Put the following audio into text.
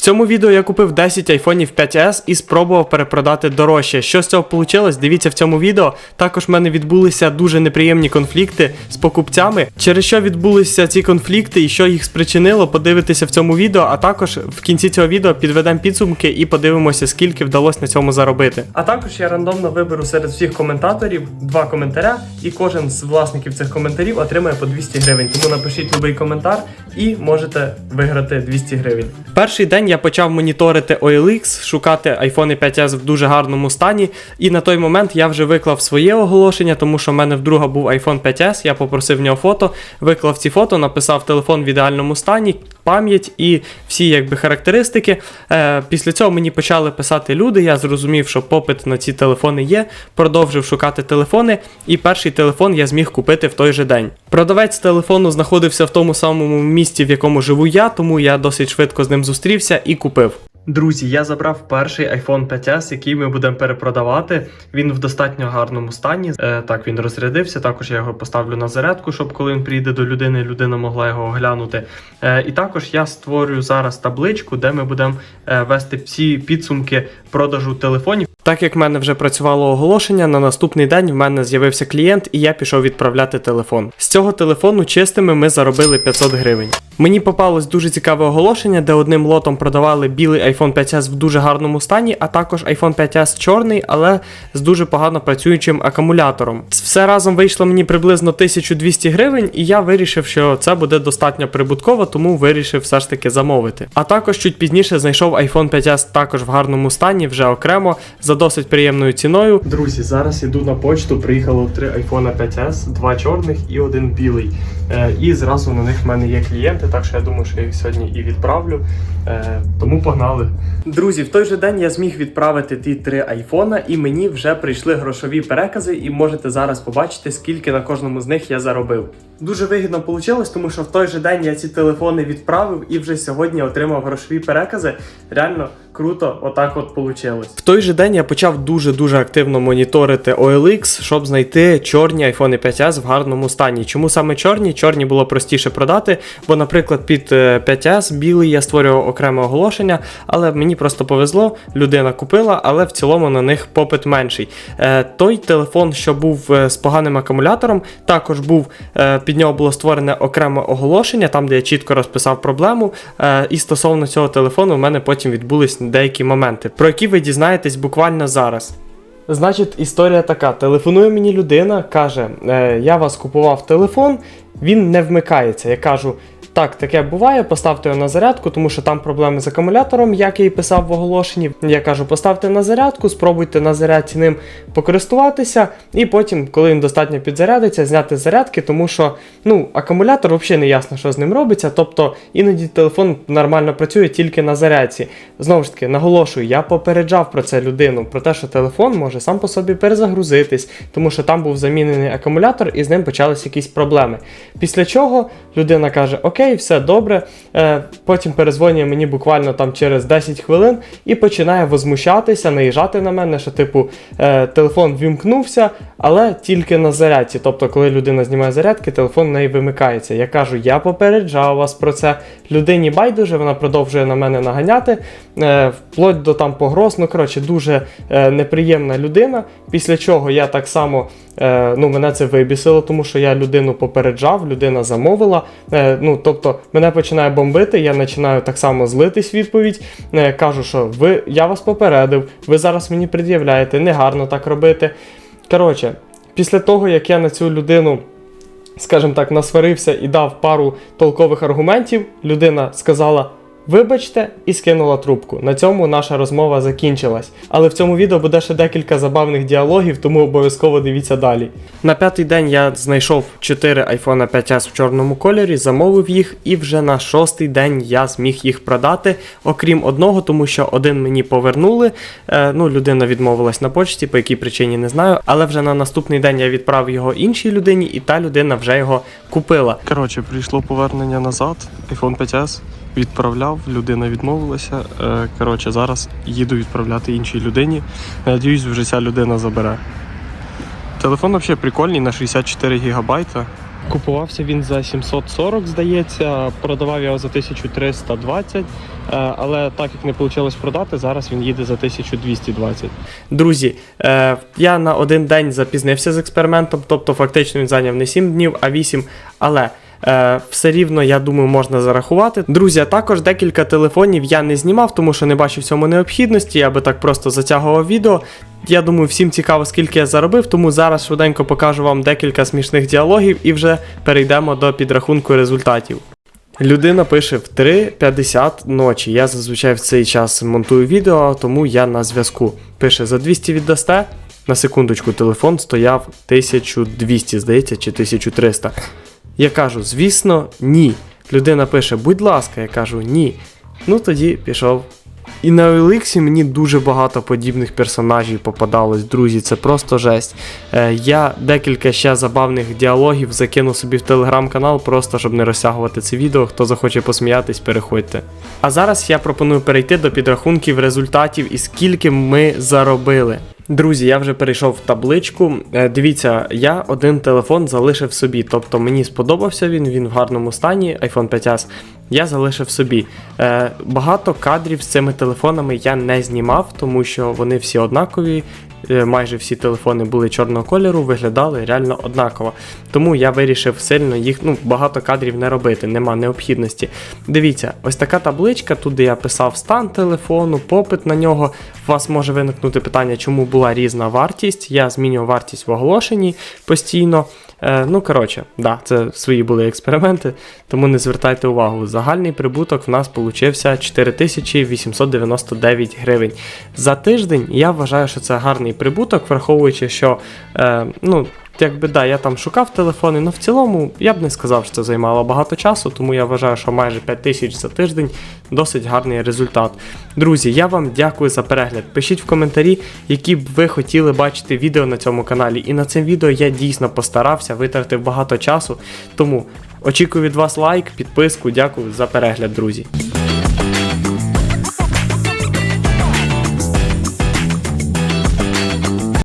В цьому відео я купив 10 айфонів 5s і спробував перепродати дорожче. Що з цього вийшло? Дивіться в цьому відео. Також в мене відбулися дуже неприємні конфлікти з покупцями. Через що відбулися ці конфлікти і що їх спричинило, подивитися в цьому відео. А також в кінці цього відео підведемо підсумки і подивимося, скільки вдалося на цьому заробити. А також я рандомно виберу серед всіх коментаторів два коментаря, і кожен з власників цих коментарів отримає по 200 гривень. Тому напишіть будь-який коментар і можете виграти 200 гривень. Перший день я почав моніторити OLX, шукати iPhone 5s в дуже гарному стані. І на той момент я вже виклав своє оголошення, тому що в мене вдруга був iPhone 5s. Я попросив в нього фото, виклав ці фото, написав телефон в ідеальному стані, пам'ять і всі якби характеристики. Е, після цього мені почали писати люди. Я зрозумів, що попит на ці телефони є. Продовжив шукати телефони, і перший телефон я зміг купити в той же день. Продавець телефону знаходився в тому самому місті, в якому живу я, тому я досить швидко з ним зустрівся і купив. Друзі, я забрав перший iPhone 5s, який ми будемо перепродавати. Він в достатньо гарному стані. Е, так, він розрядився. Також я його поставлю на зарядку, щоб коли він прийде до людини, людина могла його оглянути. Е, і також я створюю зараз табличку, де ми будемо е, вести всі підсумки продажу телефонів. Так як в мене вже працювало оголошення, на наступний день в мене з'явився клієнт, і я пішов відправляти телефон. З цього телефону чистими ми заробили 500 гривень. Мені попалось дуже цікаве оголошення, де одним лотом продавали білий iPhone 5s в дуже гарному стані, а також iPhone 5s чорний, але з дуже погано працюючим акумулятором. Все разом вийшло мені приблизно 1200 гривень, і я вирішив, що це буде достатньо прибутково, тому вирішив все ж таки замовити. А також чуть пізніше знайшов iPhone 5s також в гарному стані, вже окремо, за досить приємною ціною. Друзі, зараз іду на почту. Приїхало три iPhone 5s, два чорних і один білий. Е, і зразу на них в мене є клієнти, так що я думаю, що я їх сьогодні і відправлю. Е, тому погнали. Друзі, в той же день я зміг відправити ті три айфона, і мені вже прийшли грошові перекази, і можете зараз побачити, скільки на кожному з них я заробив. Дуже вигідно вийшло, тому що в той же день я ці телефони відправив і вже сьогодні отримав грошові перекази. Реально круто, отак от вийшло. В той же день я почав дуже дуже активно моніторити OLX, щоб знайти чорні iPhone 5s в гарному стані. Чому саме чорні? Чорні було простіше продати, бо, наприклад, під е, 5s білий я створював окреме оголошення, але мені просто повезло, людина купила, але в цілому на них попит менший. Е, той телефон, що був е, з поганим акумулятором, також був під нього було створене окреме оголошення, там де я чітко розписав проблему. І стосовно цього телефону, у мене потім відбулись деякі моменти, про які ви дізнаєтесь буквально зараз. Значить, історія така: телефонує мені людина, каже: Я вас купував телефон, він не вмикається. Я кажу. Так, таке буває, поставте його на зарядку, тому що там проблеми з акумулятором, як я і писав в оголошенні. Я кажу, поставте на зарядку, спробуйте на зарядці ним покористуватися, і потім, коли він достатньо підзарядиться, зняти зарядки, тому що ну, акумулятор взагалі не ясно, що з ним робиться. Тобто іноді телефон нормально працює тільки на зарядці. Знову ж таки, наголошую, я попереджав про це людину, про те, що телефон може сам по собі перезагрузитись, тому що там був замінений акумулятор і з ним почалися якісь проблеми. Після чого людина каже: Окей, все добре. Е, потім перезвонює мені буквально там через 10 хвилин і починає возмущатися, наїжджати на мене, що типу е, телефон вімкнувся, але тільки на зарядці. Тобто, коли людина знімає зарядки, телефон в неї вимикається. Я кажу, я попереджав вас про це. Людині байдуже, вона продовжує на мене наганяти, е, вплоть до там погроз. Ну, коротше, дуже неприємна людина. Після чого я так само. Е, ну, мене це вибісило, тому що я людину попереджав, людина замовила. Е, ну, тобто, мене починає бомбити, я починаю так само злитись відповідь. Е, кажу, що ви, я вас попередив, ви зараз мені пред'являєте, не гарно так робити. Коротше, після того, як я на цю людину. Скажімо так, насварився і дав пару толкових аргументів. Людина сказала: Вибачте, і скинула трубку. На цьому наша розмова закінчилась. Але в цьому відео буде ще декілька забавних діалогів, тому обов'язково дивіться далі. На п'ятий день я знайшов 4 iPhone 5s в чорному кольорі, замовив їх, і вже на шостий день я зміг їх продати, окрім одного, тому що один мені повернули. Е, ну, людина відмовилась на почті, по якій причині не знаю. Але вже на наступний день я відправив його іншій людині, і та людина вже його купила. Коротше, прийшло повернення назад, iPhone 5s. Відправляв, людина відмовилася. Е, Коротше, зараз їду відправляти іншій людині. Надіюсь, вже ця людина забере. Телефон взагалі прикольний на 64 гігабайта. Купувався він за 740, здається, продавав його за 1320, е, але так як не вийшло продати, зараз він їде за 1220. Друзі, е, я на один день запізнився з експериментом, тобто фактично він зайняв не 7 днів, а 8, але. Е, все рівно, я думаю, можна зарахувати. Друзі, також декілька телефонів я не знімав, тому що не бачив в цьому необхідності. Я би так просто затягував відео. Я думаю, всім цікаво, скільки я заробив, тому зараз швиденько покажу вам декілька смішних діалогів і вже перейдемо до підрахунку результатів. Людина пише в 3.50 ночі. Я зазвичай в цей час монтую відео, тому я на зв'язку. Пише за 200 віддасте. На секундочку, телефон стояв 1200, здається, чи 1300. Я кажу, звісно, ні. Людина пише, будь ласка, я кажу, ні. Ну тоді пішов. І на Еликсі мені дуже багато подібних персонажів попадалось, друзі, це просто жесть. Е, я декілька ще забавних діалогів закину собі в телеграм-канал, просто щоб не розтягувати це відео. Хто захоче посміятись, переходьте. А зараз я пропоную перейти до підрахунків результатів і скільки ми заробили. Друзі, я вже перейшов в табличку. Е, Дивіться, я один телефон залишив собі. Тобто мені сподобався він, він в гарному стані, iPhone 5s. Я залишив собі. Е, Багато кадрів з цими телефонами я не знімав, тому що вони всі однакові. Е, Майже всі телефони були чорного кольору, виглядали реально однаково. Тому я вирішив сильно їх, ну, багато кадрів не робити, нема необхідності. Дивіться, ось така табличка, тут де я писав стан телефону, попит на нього. У вас може виникнути питання, чому була різна вартість. Я змінював вартість в оголошенні постійно. Е, ну, коротше, да, це свої були експерименти, тому не звертайте увагу. Загальний прибуток в нас получився 4899 гривень. За тиждень я вважаю, що це гарний прибуток, враховуючи, що е, ну, якби да, я там шукав телефони, але в цілому я б не сказав, що це займало багато часу, тому я вважаю, що майже 5 тисяч за тиждень досить гарний результат. Друзі, я вам дякую за перегляд. Пишіть в коментарі, які б ви хотіли бачити відео на цьому каналі. І на цим відео я дійсно постарався, витратив багато часу. Тому очікую від вас лайк, підписку. Дякую за перегляд, друзі.